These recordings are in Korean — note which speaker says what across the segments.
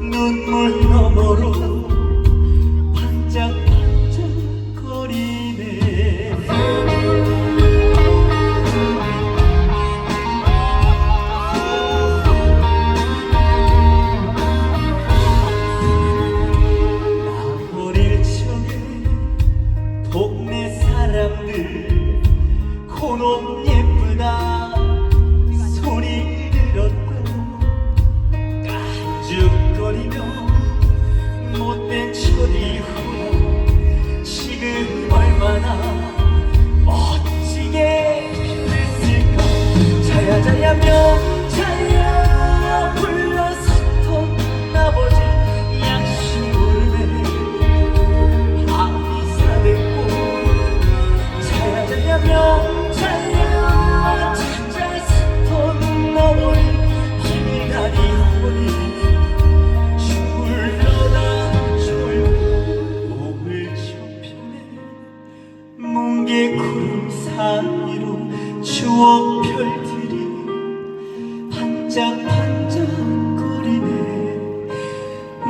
Speaker 1: 눈물 너머로 반짝반짝 거리네. 나 어릴 적에 동네 사람들 코놈 예쁘다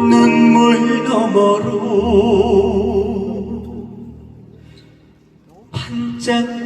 Speaker 1: 눈물 너머로 반짝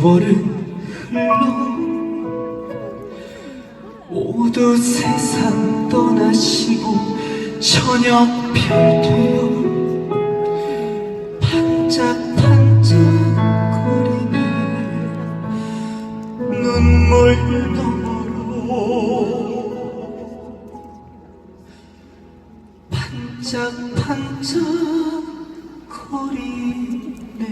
Speaker 1: 흘러 모두 세상 떠나시고 저녁 별도요 반짝반짝거리네 눈물 너머로 반짝반짝 거리네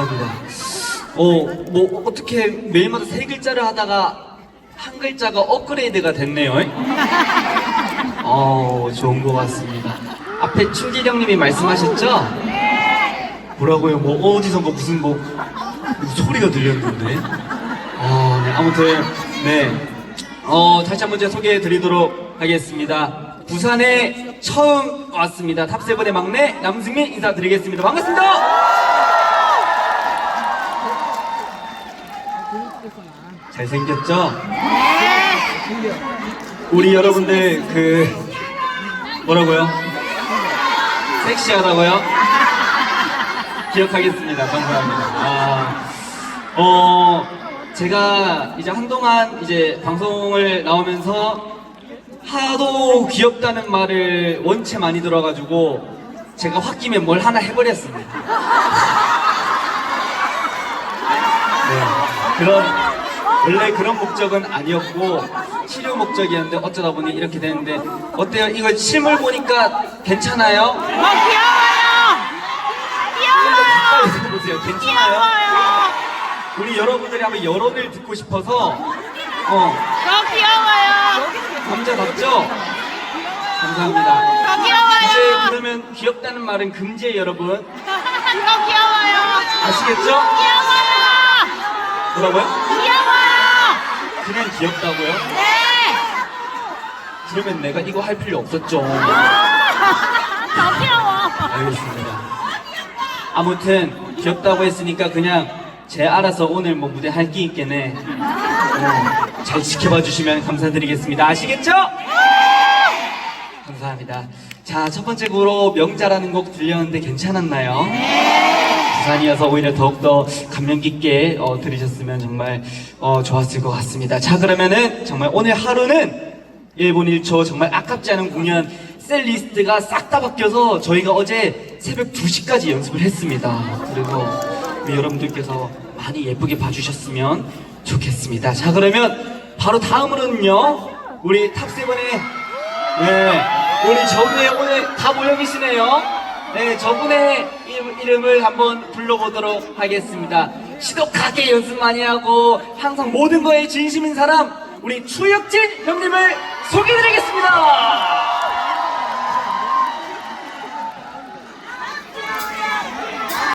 Speaker 2: 감사합니다. 어, 뭐 어떻게 매일마다 세 글자를 하다가 한 글자가 업그레이드가 됐네요. 어, 좋은 것 같습니다. 앞에 충기령님이 말씀하셨죠? 뭐라고요? 뭐 어디서 뭐 무슨 뭐 소리가 들렸는데? 어, 네, 아무튼 네. 어, 다시 한번 제가 소개해 드리도록 하겠습니다. 부산에 처음 왔습니다. 탑세븐의 막내 남승민 인사드리겠습니다. 반갑습니다. 잘생겼죠? 우리 여러분들 그 뭐라고요? 섹시하다고요? 기억하겠습니다. 감사합니다. 아, 어, 제가 이제 한동안 이제 방송을 나오면서 하도 귀엽다는 말을 원체 많이 들어가지고 제가 홧김에 뭘 하나 해버렸습니다. 네, 그런 원래 그런 목적은 아니었고 치료 목적이었는데 어쩌다 보니 이렇게 됐는데 어때요? 이거 실물 보니까 괜찮아요?
Speaker 3: 어, 귀여워요! 귀여워요!
Speaker 2: 보세요. 괜찮아요?
Speaker 3: 귀여워요!
Speaker 2: 우리 여러분들이 한번 여론을 듣고 싶어서 어
Speaker 3: 더 귀여워요!
Speaker 2: 남자답죠? 감사합니다.
Speaker 3: 더
Speaker 2: 이제
Speaker 3: 귀여워요!
Speaker 2: 그러면 귀엽다는 말은 금지예요, 여러분.
Speaker 3: 더 귀여워요!
Speaker 2: 아시겠죠?
Speaker 3: 귀여워요! 뭐라고요?
Speaker 2: 그냥 귀엽다고요?
Speaker 3: 네!
Speaker 2: 그러면 내가 이거 할 필요 없었죠.
Speaker 3: 더 귀여워!
Speaker 2: 알겠습니다. 아무튼 귀엽다고 했으니까 그냥 제 알아서 오늘 뭐 무대 할게 있겠네. 어, 잘 지켜봐 주시면 감사드리겠습니다. 아시겠죠? 감사합니다. 자, 첫 번째 곡으로 명자라는 곡 들렸는데 괜찮았나요? 부산이어서 오히려 더욱더 감명 깊게 어, 들으셨으면 정말 어, 좋았을 것 같습니다. 자, 그러면은 정말 오늘 하루는 일본 1초 정말 아깝지 않은 공연 셀 리스트가 싹 다 바뀌어서 저희가 어제 새벽 2시까지 연습을 했습니다. 그리고 우리 여러분들께서 많이 예쁘게 봐주셨으면 좋겠습니다. 자, 그러면 바로 다음으로는요, 우리 탑세븐의 네, 우리 저분의 오늘 다 모여 계시네요. 네, 저분의 이름- 이름을 한번 불러보도록 하겠습니다. 시독하게 연습 많이 하고 항상 모든 거에 진심인 사람, 우리 추혁진 형님을 소개해드리겠습니다.